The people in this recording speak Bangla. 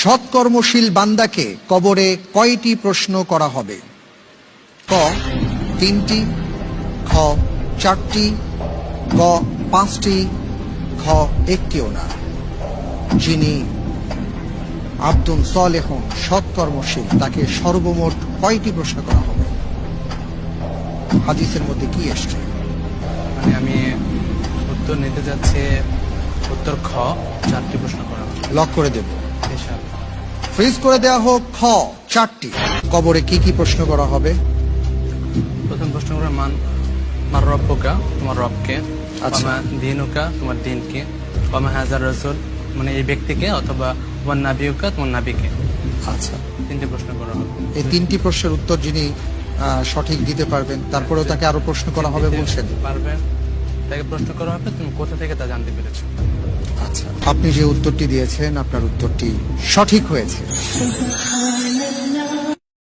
সৎকর্মশীল বান্দাকে কবরে কয়টি প্রশ্ন করা হবে ক তিনটি খ চারটি গ পাঁচটি খ একটিও না যিনি আব্দুল সলেহন সৎকর্মশীল তাকে সর্বমোট কয়টি প্রশ্ন করা হবে হাদিসের মধ্যে কি এসছে মানে আমি উত্তর নিতে যাচ্ছে উত্তর খ চারটি প্রশ্ন করা হবে। লক করে দেব। ফ্রিজ করে দেওয়া হোক খ চারটি। কবরে কি কি প্রশ্ন করা হবে? প্রথম প্রশ্ন করে মান মার রব্বকা তোমার রবকে আচ্ছা। দিনুকা তোমার দিনকে ওমা হাজার রসুল মানে এই ব্যক্তিকে অথবা তোমার নাবিউকা তোমার নাবিকে। আচ্ছা। তিনটি প্রশ্ন করা হবে। এই তিনটি প্রশ্নের উত্তর যিনি সঠিক দিতে পারবেন তারপরেও তাকে আরও প্রশ্ন করা হবে বলছেন। পারবেন। তাকে প্রশ্ন করা হবে তুমি কোথা থেকে তা জানতে পেরেছ? আপনি যে উত্তরটি দিয়েছেন আপনার উত্তরটি সঠিক হয়েছে।